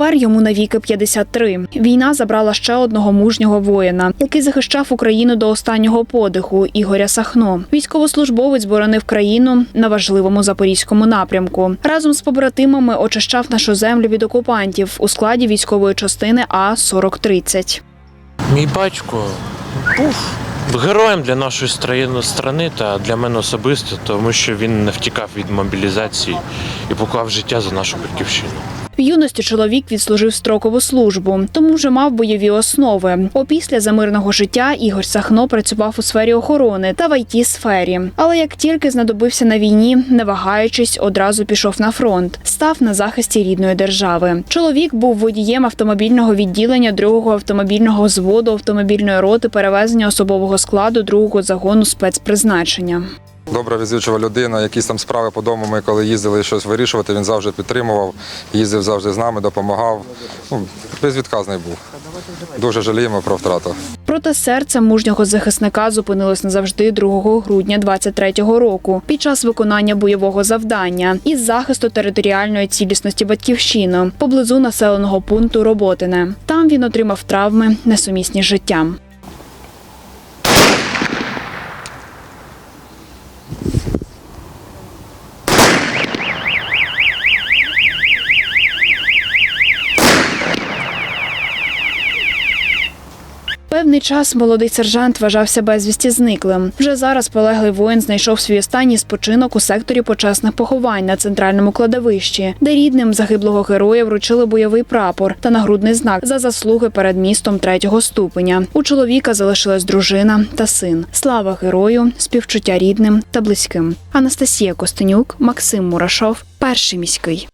Тепер йому навіки 53. Війна забрала ще одного мужнього воїна, який захищав Україну до останнього подиху Ігоря Сахно. Військовослужбовець боронив країну на важливому запорізькому напрямку. Разом з побратимами очищав нашу землю від окупантів у складі військової частини А 4030 Мій батько був героєм для нашої страни та для мене особисто, тому що він не втікав від мобілізації і поклав життя за нашу батьківщину. Юності чоловік відслужив строкову службу, тому вже мав бойові основи. Опісля замирного життя Ігор Сахно працював у сфері охорони та в it сфері. Але як тільки знадобився на війні, не вагаючись, одразу пішов на фронт, став на захисті рідної держави. Чоловік був водієм автомобільного відділення другого автомобільного зводу автомобільної роти перевезення особового складу другого загону спецпризначення. Добра візючова людина, якісь там справи по дому. Ми коли їздили щось вирішувати, він завжди підтримував, їздив завжди з нами, допомагав. Ну, безвідказний був. Дуже жаліємо про втрату. Проте серце мужнього захисника зупинилось назавжди 2 грудня 23-го року під час виконання бойового завдання із захисту територіальної цілісності батьківщини поблизу населеного пункту Роботине. Там він отримав травми, несумісні з життям. Певний час молодий сержант вважався безвісті зниклим. Вже зараз полеглий воїн знайшов свій останній спочинок у секторі почесних поховань на центральному кладовищі, де рідним загиблого героя вручили бойовий прапор та нагрудний знак за заслуги перед містом третього ступеня. У чоловіка залишилась дружина та син. Слава герою, співчуття рідним та близьким. Анастасія Костенюк, Максим Мурашов, перший міський.